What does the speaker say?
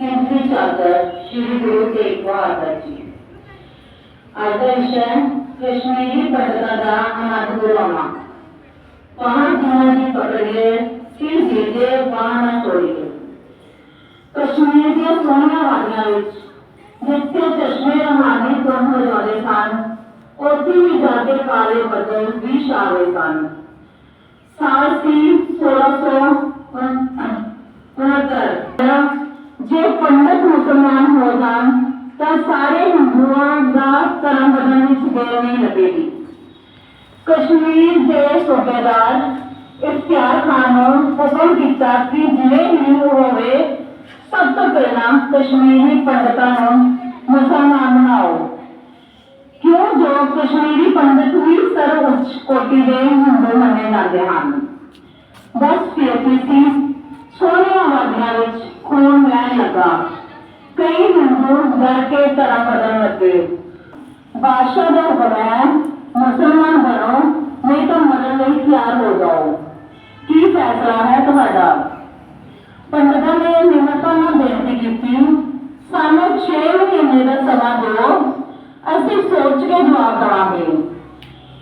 कैंपे जाकर श्री गुरु से एक बार आदर की आदर विषय कृष्ण ही पढ़ता था अनाथ गुरुमा वहाँ ध्यान जी पकड़ गए फिर धीरे वहाँ ना छोड़ गए कश्मीर के सोनिया वादियाँ विच जितने चश्मे रहाने कम हो जाते सन उसी भी जाते काले बदल भी छा गए सन साल सी सोलह सौ उनहत्तर ਜੇ ਪੰਡਤ ਮੁਸਲਮਾਨ ਹੋ ਜਾਣ, ਤਾਂ ਸਾਰੇ ਹਿੰਦੂਆਂ ਦਾ ਧਰਮ ਬਦਲਣ ਵਿੱਚ ਦੇਰ ਨਹੀਂ ਲੱਗੇਗੀ। ਕਸ਼ਮੀਰ ਦੇ ਸੂਬੇਦਾਰ ਇਖਤਿਆਰ ਖਾਨ ਨੂੰ ਹੁਕਮ ਕੀਤਾ ਕਿ ਜਿਵੇਂ ਹੀ ਹੋਵੇ, ਸਭ ਤੋਂ ਪਹਿਲਾਂ ਕਸ਼ਮੀਰੀ ਪੰਡਤਾਂ ਨੂੰ ਮੁਸਲਮਾਨ ਬਣਾਓ। ਕਿਉਂ? ਜੋ ਕਸ਼ਮੀਰੀ ਪੰਡਤ ਵੀ ਸਰਵਉੱਚ ਕੋਟੀ ਦੇ ਹਿੰਦੂ ਮੰਨੇ ਜਾਂਦੇ ਹਨ। ਬਸ ਫਿਰ ਸੀ ਸੋਹਣੀਆਂ ਵਾਦੀਆਂ ਵਿੱਚ सका कई मजदूर घर के तरफ़ बदल लगे। बादशाह ने बनाया मुसलमान बनो, नहीं तो मरण नहीं तैयार हो जाओ। की फैसला है तुम्हारा? पंडित ने निमता में बेनती की सामने छह महीने का समा दो असि सोच के जवाब देवे